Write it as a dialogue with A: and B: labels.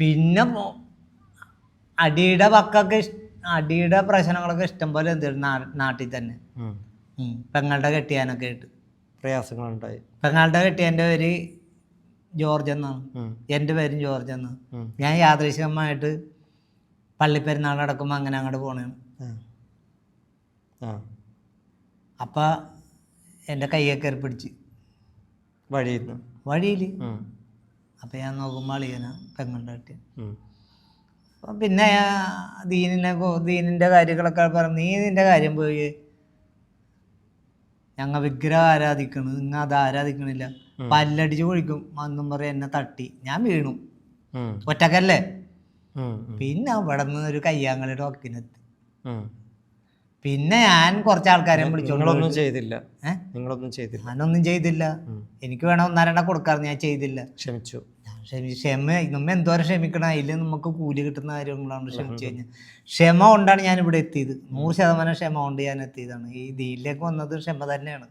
A: പിന്നെ അടിയുടെ പക്കൊക്കെ ഇഷ്- അടിയുടെ പ്രശ്നങ്ങളൊക്കെ ഇഷ്ടംപോലെ എന്ത് നാട്ടിൽ തന്നെ. പെങ്ങളുടെ കെട്ടിയാനൊക്കെ ആയിട്ട്.
B: പ്രയാസങ്ങളുണ്ടായി.
A: പെങ്ങളുടെ കെട്ടിയാന്റെ പേര് ജോർജ് എന്നാണ്. എന്റെ പേരും ജോർജ്
B: എന്ന്
A: ഞാൻ യാദൃശികമായിട്ട് പള്ളിപ്പെരുന്നാൾ നടക്കുമ്പോൾ അങ്ങനെ അങ്ങോട്ട്
B: പോണേ
A: അപ്പം എന്റെ കയ്യൊക്കെ ഏർപ്പിടിച്ച് പിടിച്ച്
B: വഴിയിൽ
A: വഴിയിൽ. അപ്പം ഞാൻ നോക്കുമ്പോൾ അളിയന പെങ്ങളുടെ കെട്ടിയ അപ്പം പിന്നെ ദീനിനെ ദീനിന്റെ കാര്യങ്ങളൊക്കെ പറഞ്ഞു നീ നിന്റെ കാര്യം പോയി. ഞങ്ങൾ വിഗ്രഹം ആരാധിക്കണ് നിങ്ങൾ അത് ആരാധിക്കണില്ല. പല്ലടിച്ച് കൊഴിക്കും മന്നും പറയും എന്നെ തട്ടി. ഞാൻ വീണു. ഒറ്റക്കല്ലേ. പിന്നെ അവിടെ നിന്ന് ഒരു കയ്യാങ്കളിയുടെ ഒക്കിനെത്തി. പിന്നെ ഞാൻ കുറച്ച് ആൾക്കാരെ വിളിച്ചു.
B: നിങ്ങളൊന്നും ചെയ്തില്ല. നിങ്ങളൊന്നും ചെയ്തില്ല.
A: ഞാനൊന്നും ചെയ്തില്ല. എനിക്ക് വേണം ഒന്നരണ്ട കൊടുക്കാറ് ഞാൻ ചെയ്തില്ല.
B: ക്ഷമിച്ചു.
A: ക്ഷമി നമ്മ എന്തോരം ക്ഷമിക്കണം. അതിൽ നമുക്ക് കൂലി കിട്ടുന്ന കാര്യങ്ങളാണ് ക്ഷമിച്ചു കഴിഞ്ഞാൽ. ക്ഷമ കൊണ്ടാണ് ഞാൻ ഇവിടെ എത്തിയത്. നൂറ് ശതമാനം ക്ഷമ കൊണ്ട് ഞാൻ എത്തിയതാണ്. ഈ ദീലിലേക്ക് വന്നത് ക്ഷമ തന്നെയാണ്.